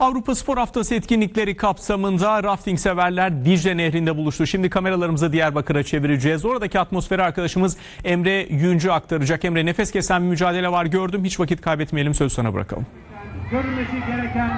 Avrupa Spor Haftası etkinlikleri kapsamında rafting severler Dicle Nehri'nde buluştu. Şimdi kameralarımızı Diyarbakır'a çevireceğiz. Oradaki atmosferi arkadaşımız Emre Yüncü aktaracak. Emre nefes kesen bir mücadele var gördüm. Hiç vakit kaybetmeyelim söz sana bırakalım. görülmesi gereken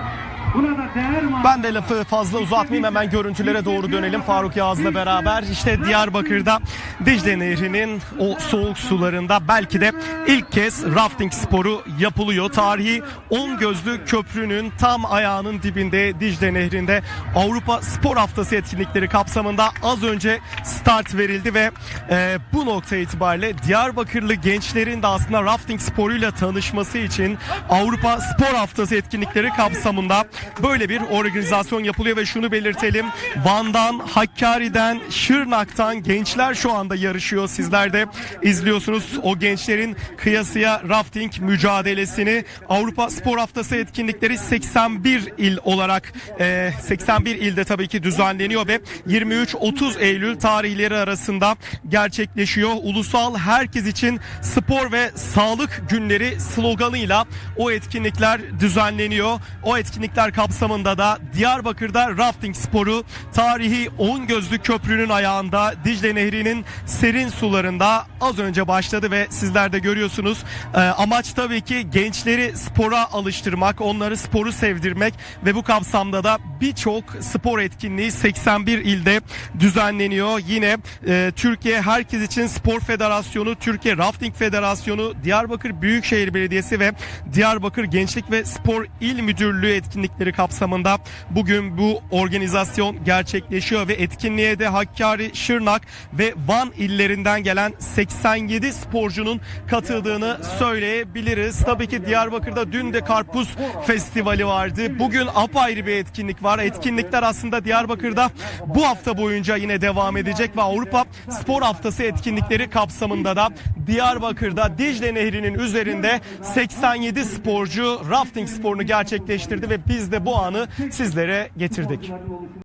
Ben de lafı fazla uzatmayayım hemen görüntülere doğru dönelim Faruk Yağız'la beraber. İşte Diyarbakır'da Dicle Nehri'nin o soğuk sularında belki de ilk kez rafting sporu yapılıyor. Tarihi 10 gözlü köprünün tam ayağının dibinde Dicle Nehri'nde Avrupa Spor Haftası etkinlikleri kapsamında az önce start verildi ve e, bu nokta itibariyle Diyarbakırlı gençlerin de aslında rafting sporuyla tanışması için Avrupa Spor Haftası etkinlikleri kapsamında böyle bir organizasyon yapılıyor ve şunu belirtelim. Van'dan, Hakkari'den, Şırnak'tan gençler şu anda yarışıyor. Sizler de izliyorsunuz o gençlerin kıyasıya rafting mücadelesini. Avrupa Spor Haftası etkinlikleri 81 il olarak e, 81 ilde tabii ki düzenleniyor ve 23-30 Eylül tarihleri arasında gerçekleşiyor. Ulusal herkes için spor ve sağlık günleri sloganıyla o etkinlikler düzenleniyor. O etkinlikler kapsamında da Diyarbakır'da rafting sporu tarihi 10 gözlü köprünün ayağında Dicle Nehri'nin serin sularında az önce başladı ve sizler de görüyorsunuz. Ee, amaç tabii ki gençleri spora alıştırmak, onları sporu sevdirmek ve bu kapsamda da birçok spor etkinliği 81 ilde düzenleniyor. Yine e, Türkiye Herkes için Spor Federasyonu, Türkiye Rafting Federasyonu, Diyarbakır Büyükşehir Belediyesi ve Diyarbakır Gençlik ve Spor İl Müdürlüğü etkinlikleri kapsamında bugün bu organizasyon gerçekleşiyor ve etkinliğe de Hakkari, Şırnak ve Van illerinden gelen 87 sporcunun katıldığını söyleyebiliriz. Tabii ki Diyarbakır'da dün de Karpuz Festivali vardı. Bugün apayrı bir etkinlik var. Etkinlikler aslında Diyarbakır'da bu hafta boyunca yine devam edecek ve Avrupa Spor Haftası etkinlikleri kapsamında da Diyarbakır'da Dicle Nehri'nin üzerinde 87 sporcu rafting sporunu gerçekleştirdi ve biz de bu anı sizlere getirdik.